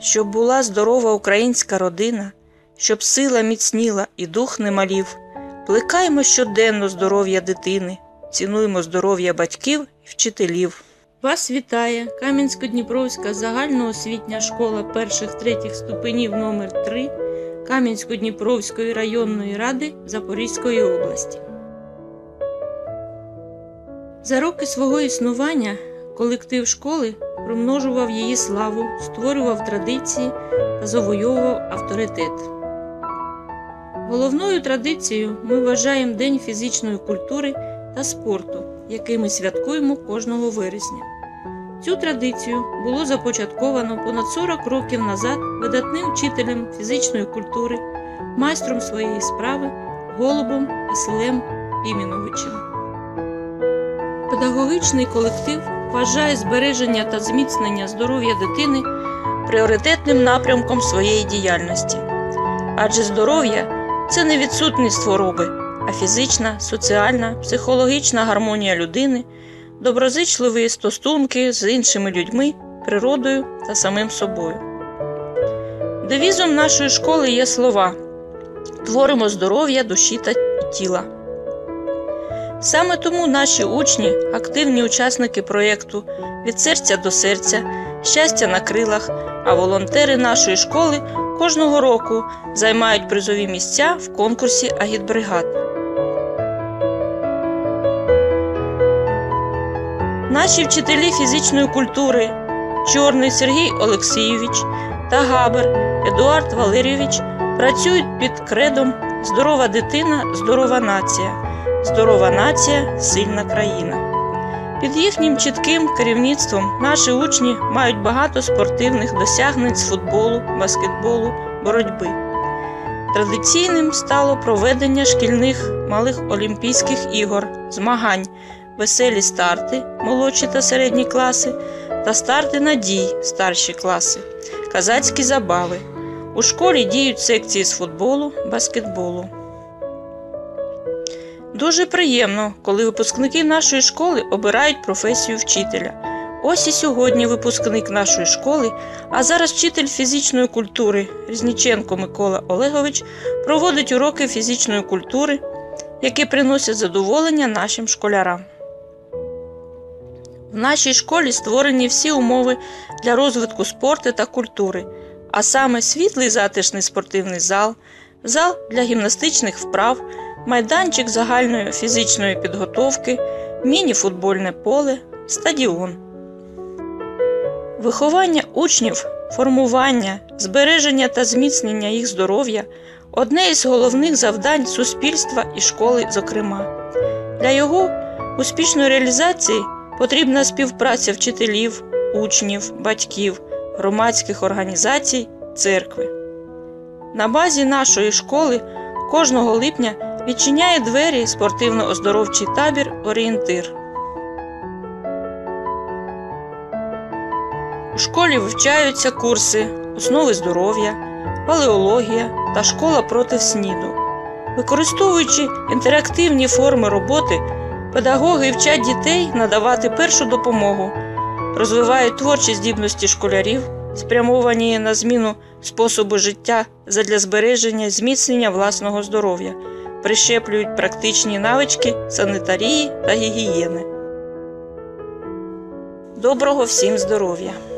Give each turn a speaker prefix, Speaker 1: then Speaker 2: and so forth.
Speaker 1: щоб була здорова українська родина, щоб сила міцніла і дух не малів. Плекаймо щоденно здоров'я дитини, цінуймо здоров'я батьків і вчителів. Вас вітає Кам'янсько-Дніпровська загальноосвітня школа перших-третіх ступенів номер 3 Кам'янсько-Дніпровської районної ради Запорізької області. За роки свого існування колектив школи примножував її славу, створював традиції та завойовував авторитет. Головною традицією ми вважаємо День фізичної культури та спорту, який ми святкуємо кожного вересня. Цю традицію було започатковано понад 40 років назад видатним вчителем фізичної культури, майстром своєї справи Голубом Василем Піміновичем. Педагогічний колектив вважає збереження та зміцнення здоров'я дитини пріоритетним напрямком своєї діяльності, адже здоров'я це не відсутність хвороби, а фізична, соціальна, психологічна гармонія людини, доброзичливі стосунки з іншими людьми, природою та самим собою. Девізом нашої школи є слова Творимо здоров'я душі та тіла. Саме тому наші учні, активні учасники проєкту від серця до серця, щастя на крилах, а волонтери нашої школи кожного року займають призові місця в конкурсі агітбригад. Наші вчителі фізичної культури Чорний Сергій Олексійович та Габер Едуард Валерійович працюють під кредом Здорова дитина, здорова нація, здорова нація, сильна країна. Під їхнім чітким керівництвом наші учні мають багато спортивних досягнень з футболу, баскетболу, боротьби. Традиційним стало проведення шкільних малих Олімпійських ігор, змагань, веселі старти, молодші та середні класи, та старти надій, старші класи, казацькі забави. У школі діють секції з футболу, баскетболу. Дуже приємно, коли випускники нашої школи обирають професію вчителя. Ось і сьогодні випускник нашої школи, а зараз вчитель фізичної культури Різніченко Микола Олегович проводить уроки фізичної культури, які приносять задоволення нашим школярам. В нашій школі створені всі умови для розвитку спорту та культури, а саме світлий затишний спортивний зал, зал для гімнастичних вправ, майданчик загальної фізичної підготовки, міні-футбольне поле, стадіон. Виховання учнів, формування, збереження та зміцнення їх здоров'я одне із головних завдань суспільства і школи, зокрема. Для його успішної реалізації потрібна співпраця вчителів, учнів, батьків, громадських організацій, церкви. На базі нашої школи кожного липня відчиняє двері спортивно-оздоровчий табір Орієнтир. У школі вивчаються курси основи здоров'я, палеологія та школа проти СНІДу. Використовуючи інтерактивні форми роботи, педагоги вчать дітей надавати першу допомогу, розвивають творчі здібності школярів, спрямовані на зміну способу життя задля збереження і зміцнення власного здоров'я, прищеплюють практичні навички санітарії та гігієни. Доброго всім здоров'я!